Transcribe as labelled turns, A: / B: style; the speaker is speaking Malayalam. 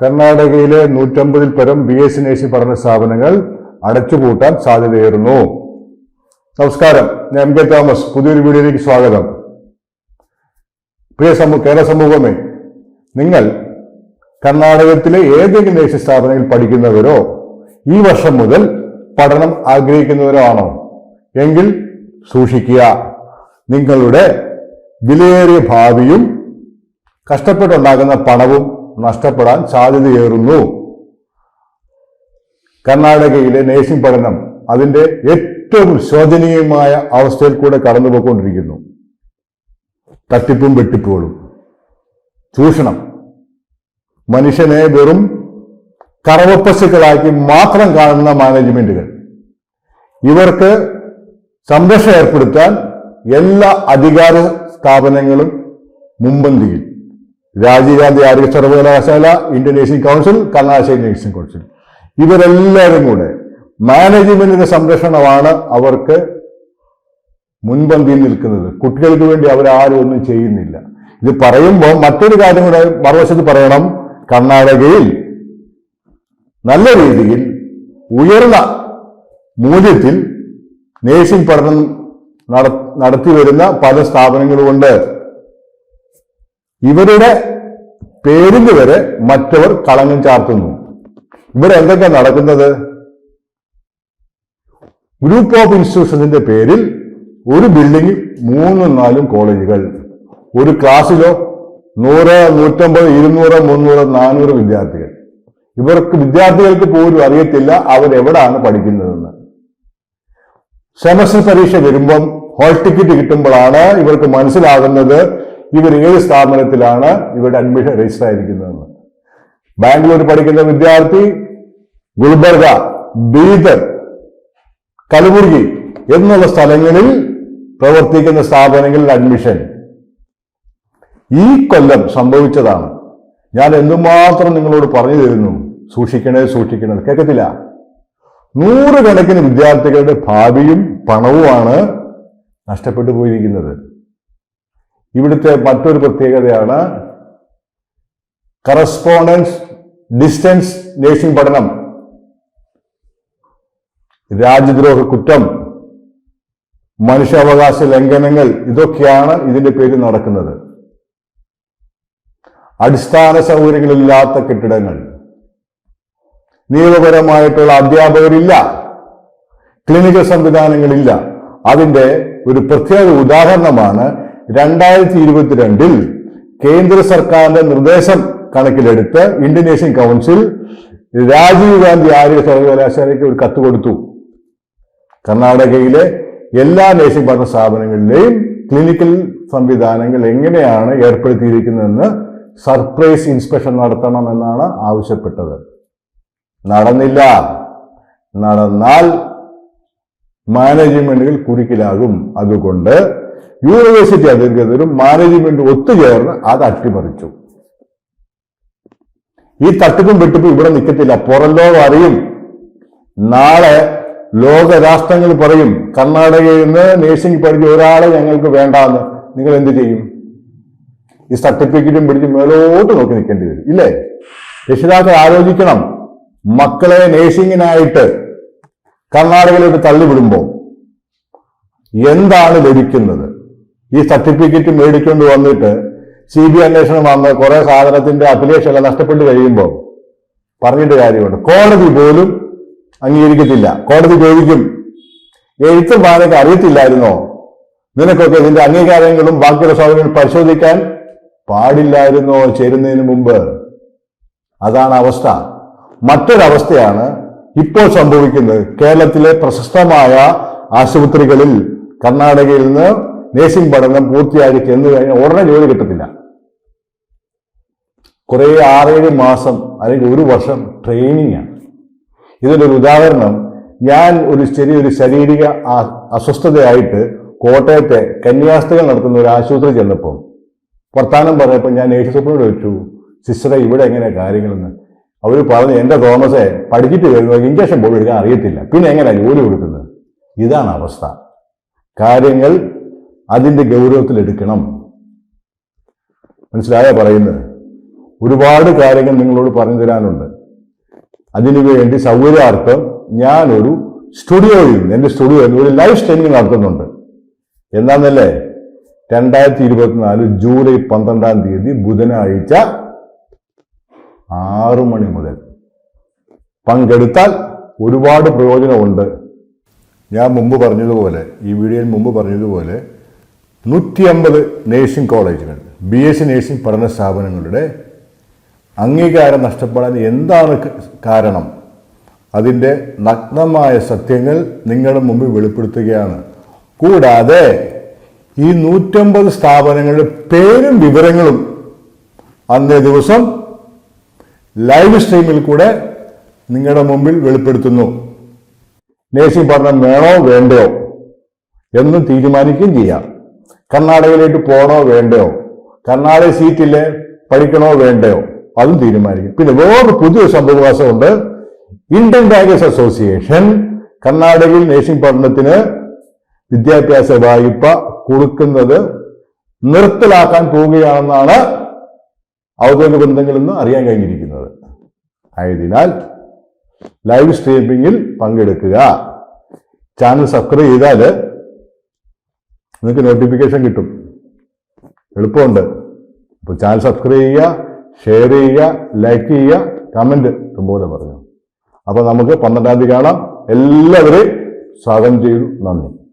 A: കർണാടകയിലെ നൂറ്റമ്പതിൽ പരം ബി എസ് നേഴ്സിംഗ് പഠന സ്ഥാപനങ്ങൾ അടച്ചുപൂട്ടാൻ സാധ്യതയേറുന്നു. നമസ്കാരം. ഞാൻ എം കെ തോമസ്. പുതിയൊരു വീഡിയോയിലേക്ക് സ്വാഗതം. പ്രിയ സമൂഹ കേരള സമൂഹമേ നിങ്ങൾ കർണാടകത്തിലെ ഏതെങ്കിലും നേഴ്സിംഗ് സ്ഥാപനങ്ങളിൽ പഠിക്കുന്നവരോ ഈ വർഷം മുതൽ പഠനം ആഗ്രഹിക്കുന്നവരോ ആണോ? എങ്കിൽ സൂക്ഷിക്കുക. നിങ്ങളുടെ വിലയേറിയ ഭാവിയും കഷ്ടപ്പെട്ടുണ്ടാകുന്ന പണവും നഷ്ടപ്പെടാൻ സാധ്യതയേറുന്നു. കർണാടകയിലെ നേഴ്സിംഗ് പഠനം അതിന്റെ ഏറ്റവും ശോചനീയമായ അവസ്ഥയിൽ കൂടെ കടന്നുപോയിക്കൊണ്ടിരിക്കുന്നു. തട്ടിപ്പും വെട്ടിപ്പുകളും. ചൂഷണം. മനുഷ്യനെ വെറും കറവപ്പശുക്കളാക്കി മാത്രം കാണുന്ന മാനേജ്മെന്റുകൾ. ഇവർക്ക് സംരക്ഷണം ഏർപ്പെടുത്താൻ എല്ലാ അധികാര സ്ഥാപനങ്ങളും മുമ്പന്തിയിൽ രാജീവ് ഗാന്ധി ആരോഗ്യ സർവകലാശാല nursing council Karnataka nursing council ഇവരെല്ലാവരും കൂടെ മാനേജ്മെന്റിന്റെ സംരക്ഷണമാണ് അവർക്ക് മുൻപന്തിയിൽ നിൽക്കുന്നത്. കുട്ടികൾക്ക് വേണ്ടി അവരാരും ഒന്നും ചെയ്യുന്നില്ല. ഇത് പറയുമ്പോൾ മറ്റൊരു കാര്യം കൂടെ മറുവശത്ത് പറയണം. കർണാടകയിൽ നല്ല രീതിയിൽ ഉയർന്ന മൂല്യത്തിൽ നേഴ്സിംഗ് പഠനം നട- നടത്തി വരുന്ന പല സ്ഥാപനങ്ങളുമുണ്ട്. ഇവരുടെ പേരിന് വരെ മറ്റവർ കളങ്കം ചാർത്തുന്നു. ഇവിടെ എന്തൊക്കെ നടക്കുന്നത്? ഗ്രൂപ്പ് ഓഫ് ഇൻസ്റ്റിറ്റ്യൂഷൻസിന്റെ പേരിൽ ഒരു ബിൽഡിംഗിൽ മൂന്നും നാലും കോളേജുകൾ. ഒരു ക്ലാസ്സിലോ നൂറ് നൂറ്റമ്പത് ഇരുന്നൂറ് മുന്നൂറ് നാനൂറ് വിദ്യാർത്ഥികൾ. ഇവർക്ക് വിദ്യാർത്ഥികൾക്ക് പോലും അറിയത്തില്ല അവരെവിടാണ് പഠിക്കുന്നതെന്ന്. സെമസ്റ്റർ പരീക്ഷ വരുമ്പം ഹോൾ ടിക്കറ്റ് കിട്ടുമ്പോഴാണ് ഇവർക്ക് മനസ്സിലാകുന്നത് ഇവർ ഏത് സ്ഥാപനത്തിലാണ് ഇവരുടെ അഡ്മിഷൻ രജിസ്റ്റർ ആയിരിക്കുന്നതെന്ന് ബാംഗ്ലൂർ പഠിക്കുന്ന വിദ്യാർത്ഥി ഗുൽബർഗ ബീദർ കലബുർഗി എന്നുള്ള സ്ഥലങ്ങളിൽ പ്രവർത്തിക്കുന്ന സ്ഥാപനങ്ങളിൽ അഡ്മിഷൻ. ഈ കൊല്ലം സംഭവിച്ചതാണ്. ഞാൻ എന്തുമാത്രം നിങ്ങളോട് പറഞ്ഞു തരുന്നു? സൂക്ഷിക്കണേ സൂക്ഷിക്കണേ കേൾക്കത്തില്ല. നൂറുകണക്കിന് വിദ്യാർത്ഥികളുടെ ഭാവിയും പണവുമാണ് നഷ്ടപ്പെട്ടു പോയിരിക്കുന്നത്. ഇവിടുത്തെ മറ്റൊരു പ്രത്യേകതയാണ് കറസ്പോണ്ടൻസ് ഡിസ്റ്റൻസ് നേഴ്സിംഗ് പഠനം. രാജ്യദ്രോഹ കുറ്റം മനുഷ്യാവകാശ ലംഘനങ്ങൾ ഇതൊക്കെയാണ് ഇതിന്റെ പേരിൽ നടക്കുന്നത്. അടിസ്ഥാന സൗകര്യങ്ങളില്ലാത്ത കെട്ടിടങ്ങൾ. നിയമപരമായിട്ടുള്ള അധ്യാപകരില്ല. ക്ലിനിക്കൽ സംവിധാനങ്ങളില്ല. അതിന്റെ ഒരു പ്രത്യേക ഉദാഹരണമാണ് രണ്ടായിരത്തി ഇരുപത്തിരണ്ടിൽ കേന്ദ്ര സർക്കാരിന്റെ നിർദ്ദേശം കണക്കിലെടുത്ത് ഇന്തോനേഷ്യൻ കൗൺസിൽ രാജീവ് ഗാന്ധി ആര്യ സർവകലാശാലയ്ക്ക് ഒരു കത്ത് കൊടുത്തു. കർണാടകയിലെ എല്ലാ നേഴ്സിംഗ് പഠന സ്ഥാപനങ്ങളിലെയും ക്ലിനിക്കൽ സംവിധാനങ്ങൾ എങ്ങനെയാണ് ഏർപ്പെടുത്തിയിരിക്കുന്നതെന്ന് സർപ്രൈസ് ഇൻസ്പെക്ഷൻ നടത്തണമെന്നാണ് ആവശ്യപ്പെട്ടത്. നടന്നില്ല. നടന്നാൽ മാനേജ്മെന്റുകൾ കുരുക്കിലാകും. അതുകൊണ്ട് യൂണിവേഴ്സിറ്റി അധികൃതരും മാനേജ്മെന്റ് ഒത്തുചേർന്ന് അത് അട്ടിമറിച്ചു. ഈ തട്ടിപ്പും വെട്ടിപ്പും ഇവിടെ നിൽക്കത്തില്ല പുറം ലോകം അറിയും. നാളെ ലോകരാഷ്ട്രങ്ങൾ പറയും കർണാടകയിൽ നിന്ന് നേഴ്സിംഗ് പഠിച്ച ഒരാളെ ഞങ്ങൾക്ക് വേണ്ടാന്ന്. നിങ്ങൾ എന്ത് ചെയ്യും? ഈ സർട്ടിഫിക്കറ്റും പിടിച്ച് മേലോട്ട് നോക്കി നിൽക്കേണ്ടി വരും. ഇല്ലേ? രക്ഷിതാക്കൾ ആലോചിക്കണം. മക്കളെ നേഴ്സിംഗിനായിട്ട് കർണാടകയിലോട്ട് തള്ളിവിടുമ്പോൾ എന്താണ് ലഭിക്കുന്നത്? ഈ സർട്ടിഫിക്കറ്റ് മേടിച്ചുകൊണ്ട് വന്നിട്ട് സി ബി അന്വേഷണം വന്ന് കുറെ സാധനത്തിന്റെ അഭിലേഷ എല്ലാം നഷ്ടപ്പെട്ട് കഴിയുമ്പോൾ പറഞ്ഞിട്ട് കാര്യമുണ്ട്. കോടതി പോലും അംഗീകരിക്കത്തില്ല. കോടതി ചോദിക്കും എഴുത്തും വായനയ്ക്ക് അറിയത്തില്ലായിരുന്നോ? നിനക്കൊക്കെ ഇതിന്റെ അംഗീകാരങ്ങളും ബാക്കിയുള്ള സ്വാധീനങ്ങളും പരിശോധിക്കാൻ പാടില്ലായിരുന്നോ? ചേരുന്നതിന് മുമ്പ്. അതാണ് അവസ്ഥ. മറ്റൊരവസ്ഥയാണ് ഇപ്പോൾ സംഭവിക്കുന്നത് കേരളത്തിലെ പ്രശസ്തമായ ആശുപത്രികളിൽ കർണാടകയിൽ നിന്ന് നേഴ്സിംഗ് പഠനം പൂർത്തിയാക്കി ചെന്നു കഴിഞ്ഞാൽ ഉടനെ ജോലി കിട്ടത്തില്ല. കുറേ ആറേഴ് മാസം അല്ലെങ്കിൽ ഒരു വർഷം ട്രെയിനിങ് ആണ്. ഒരു ഉദാഹരണം ഞാൻ ഒരു ചെറിയൊരു ശാരീരിക അസ്വസ്ഥതയായിട്ട് കോട്ടയത്തെ കന്യാസ്ത്രീകൾ നടത്തുന്ന ഒരു ആശുപത്രി ചെന്നപ്പോൾ വർത്താനം പറഞ്ഞപ്പോൾ ഞാൻ നേഴ്സ് സൂപ്പറിനോട് ചോദിച്ചു സിസ്റ്ററെ ഇവിടെ എങ്ങനെയാണ് കാര്യങ്ങളെന്ന്? അവർ പറഞ്ഞു എന്റെ തോമസെ പഠിച്ചിട്ട് വരുമ്പോൾ ഇഞ്ചക്ഷൻ പോലും എടുക്കാൻ അറിയത്തില്ല. പിന്നെ എങ്ങനെയാണ് ജോലി കൊടുക്കുന്നത്? ഇതാണ് അവസ്ഥ. കാര്യങ്ങൾ അതിന്റെ ഗൗരവത്തിൽ എടുക്കണം. മനസ്സിലായ പറയുന്നത്? ഒരുപാട് കാര്യങ്ങൾ നിങ്ങളോട് പറഞ്ഞു തരാനുണ്ട്. അതിനുവേണ്ടി സൗകര്യാർത്ഥം ഞാനൊരു സ്റ്റുഡിയോയിൽ എന്റെ സ്റ്റുഡിയോയിൽ ഒരു ലൈവ് സ്ട്രീമിംഗ് നടത്തുന്നുണ്ട്. എന്താണെന്നല്ലേ രണ്ടായിരത്തി ഇരുപത്തിനാല് ജൂലൈ പന്ത്രണ്ടാം തീയതി ബുധനാഴ്ച ആറു മണി മുതൽ. പങ്കെടുത്താൽ ഒരുപാട് പ്രയോജനമുണ്ട്. ഞാൻ മുമ്പ് പറഞ്ഞതുപോലെ ഈ വീഡിയോയിൽ മുമ്പ് പറഞ്ഞതുപോലെ നൂറ്റി അമ്പത് നേഴ്സിംഗ് കോളേജുകൾ ബി എസ് നേഴ്സിംഗ് പഠന സ്ഥാപനങ്ങളുടെ അംഗീകാരം നഷ്ടപ്പെടാൻ എന്താണ് കാരണം? അതിന്റെ നഗ്നമായ സത്യങ്ങൾ നിങ്ങളുടെ മുമ്പിൽ വെളിപ്പെടുത്തുകയാണ്. കൂടാതെ ഈ നൂറ്റമ്പത് സ്ഥാപനങ്ങളുടെ പേരും വിവരങ്ങളും അന്നേ ദിവസം ലൈവ് സ്ട്രീമിൽ കൂടെ നിങ്ങളുടെ മുമ്പിൽ വെളിപ്പെടുത്തുന്നു. നേഴ്സിംഗ് പഠനം വേണോ വേണ്ടയോ എന്നും തീരുമാനിക്കുകയും ചെയ്യാം. കർണാടകയിലേക്ക് പോകണോ വേണ്ടയോ? കർണാടക സീറ്റിൽ പഠിക്കണോ വേണ്ടയോ? അതും തീരുമാനിക്കും. പിന്നെ വേറൊരു പുതിയൊരു സംഭവവാസമുണ്ട്. ഇന്ത്യൻ ബാങ്കേഴ്സ് അസോസിയേഷൻ കർണാടകയിൽ നേഴ്സിംഗ് പഠനത്തിന് വിദ്യാഭ്യാസ വായ്പ കൊടുക്കുന്നത് നിർത്തലാക്കാൻ പോവുകയാണെന്നാണ് ഔദ്യോഗിക ബന്ധങ്ങളിൽ നിന്ന് അറിയാൻ കഴിഞ്ഞിരിക്കുന്നത്. ആയതിനാൽ ലൈവ് സ്ട്രീമിങ്ങിൽ പങ്കെടുക്കുക. ചാനൽ സബ്സ്ക്രൈബ് ചെയ്താൽ നിങ്ങൾക്ക് നോട്ടിഫിക്കേഷൻ കിട്ടും. എളുപ്പമുണ്ട്. അപ്പോൾ ചാനൽ സബ്സ്ക്രൈബ് ചെയ്യുക ഷെയർ ചെയ്യുക ലൈക്ക് ചെയ്യുക കമന്റ് ഇതുപോലെ പറഞ്ഞു. അപ്പോൾ നമുക്ക് പന്ത്രണ്ടാം തീയതി കാണാം. എല്ലാവരെയും സ്വാഗതം ചെയ്തു. നന്ദി.